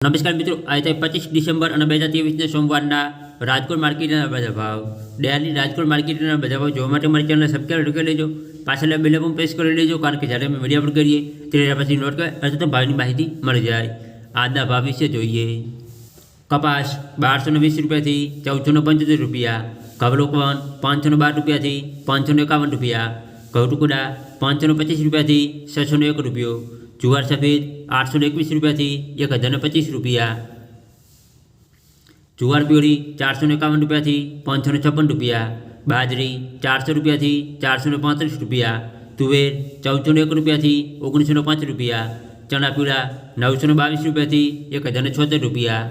નમસ્કાર મિત્રો આજે પચીસ ડિસેમ્બર અને બે હજાર ત્રેવીસના સોમવારના રાજકોટ માર્કેટના બધા ભાવ ડેલી રાજકોટ માર્કેટના બધા ભાવ જોવા માટે મારી ચેનલને સબસ્ક્રાઈબ કરી લેજો પાછળના બેલ પણ પ્રેસ કરી લેજો કારણ કે જ્યારે અમે વિડીયો અપલોડ કરીએ ત્યારે પછી નોટ કરે અથવા તો ભાવની માહિતી મળી જાય આજના ભાવ વિશે જોઈએ કપાસ બારસો ને વીસ રૂપિયાથી ચૌદસો ને પંચોતેર રૂપિયા કવલોકવન પાંચસો ને બાર રૂપિયાથી પાંચસો ને એકાવન રૂપિયા ઘઉટુકડા પાંચસો ને પચીસ રૂપિયાથી છસો ને એક રૂપિયો જુવાર સફેદ આઠસો ને એકવીસ રૂપિયાથી એક હજાર ને પચીસ રૂપિયા જુવાર પ્યોરી ચારસો ને એકાવન રૂપિયાથી પાંચસો ને છપ્પન રૂપિયા બાજરી ચારસો રૂપિયાથી ચારસો ને પાંત્રીસ રૂપિયા તુવેર ચૌદસો ને એક રૂપિયાથી ઓગણીસો ને પાંચ રૂપિયા ચણા પીળા નવસો ને બાવીસ રૂપિયાથી એક હજાર ને છોતેર રૂપિયા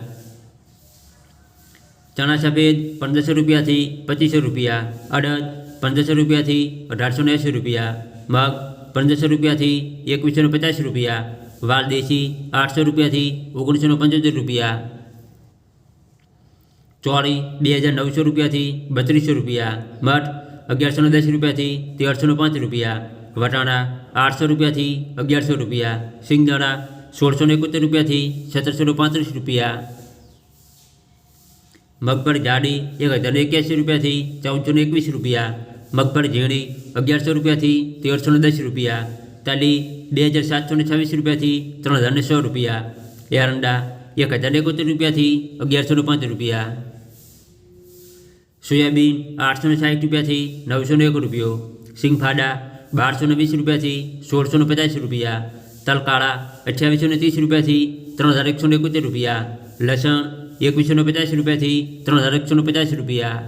ચણા સફેદ પંદરસો રૂપિયાથી પચીસો રૂપિયા અડદ પંદરસો રૂપિયાથી અઢારસો ને એંસી રૂપિયા મગ પંદરસો રૂપિયાથી એકવીસો ને પચાસ રૂપિયા વાલ દેશી આઠસો રૂપિયાથી ઓગણીસો ને પંચોતેર રૂપિયા ચોળી બે હજાર નવસો રૂપિયાથી બત્રીસો રૂપિયા મઠ અગિયારસો ને દસ રૂપિયાથી તેરસો ને પાંચ રૂપિયા વટાણા આઠસો રૂપિયાથી અગિયારસો રૂપિયા સિંગદાણા સોળસો ને એકોતેર રૂપિયાથી સત્તરસો ને પાંત્રીસ રૂપિયા મગફળી જાડી એક હજાર ને એક્યાસી રૂપિયાથી ચૌદસો ને એકવીસ રૂપિયા મગફળી ઝીણી અગિયારસો રૂપિયાથી તેરસો ને દસ રૂપિયા તાલી બે હજાર સાતસો ને છવ્વીસ રૂપિયાથી ત્રણ હજાર ને સો રૂપિયા એરંડા એક હજાર ને એકોતેર રૂપિયાથી અગિયારસો ને પાંચ રૂપિયા સોયાબીન આઠસો ને સાઠ રૂપિયાથી નવસો ને એક રૂપિયો સિંગફાડા બારસો ને વીસ રૂપિયાથી સોળસો ને પચાસ રૂપિયા તલકાળા અઠ્યાવીસો ને ત્રીસ રૂપિયાથી ત્રણ હજાર એકસો ને એકોતેર રૂપિયા લસણ એકવીસો ને પચાસ રૂપિયાથી ત્રણ હજાર એકસો ને પચાસ રૂપિયા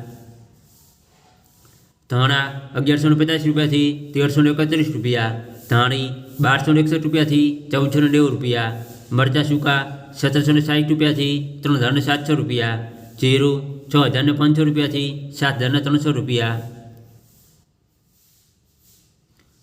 ધાણા અગિયારસો ને પચાસ રૂપિયાથી તેરસો ને એકત્રીસ રૂપિયા, ધાણી બારસો ને એકસઠ રૂપિયાથી ચૌદસો ને નેવું રૂપિયા, મરચાં સૂકા સત્તરસો ને સાઠ રૂપિયાથી ત્રણ હજાર ને સાતસો રૂપિયા, જીરું છ હજાર ને પાંચસો રૂપિયાથી સાત હજાર ને ત્રણસો રૂપિયા.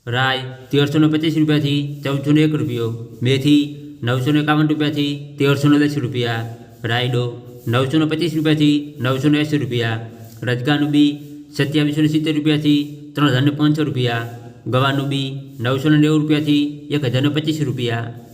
રાય તેરસો ને પચીસ રૂપિયાથી ચૌદસો ને એક રૂપિયો, મેથી નવસો ને એકાવન રૂપિયાથી તેરસો ને દસ રૂપિયા, રાયડો નવસો ને પચીસ રૂપિયાથી નવસો ને એંસી રૂપિયા, રજગાનું બી સત્યાવીસો ને સિત્તેર રૂપિયાથી ત્રણ હજારને પાંચસો રૂપિયા, ગવાનું બી નવસો ને નેવું રૂપિયાથી એક હજાર ને પચીસ રૂપિયા.